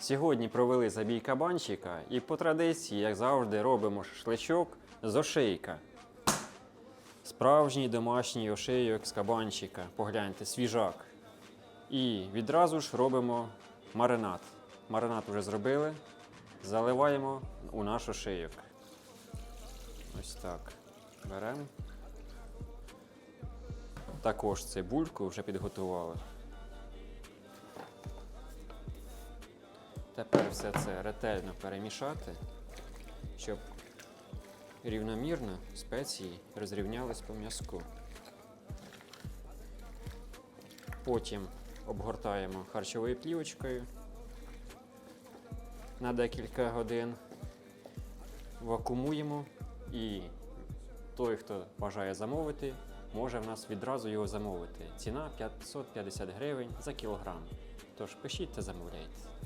Сьогодні провели забій кабанчика і по традиції, як завжди, робимо шашличок з ошейка. Справжній домашній ошейок з кабанчика. Погляньте, свіжак. І відразу ж робимо маринад. Маринад вже зробили. Заливаємо у наш ошейок. Ось так. Беремо. Також цибульку вже підготували. Тепер все це ретельно перемішати, щоб рівномірно спеції розрівнялись по м'язку. Потім обгортаємо харчовою плівочкою на декілька годин, вакуумуємо і той, хто бажає замовити, може в нас відразу його замовити. Ціна 550 гривень за кілограм. Тож пишіть та замовляйте.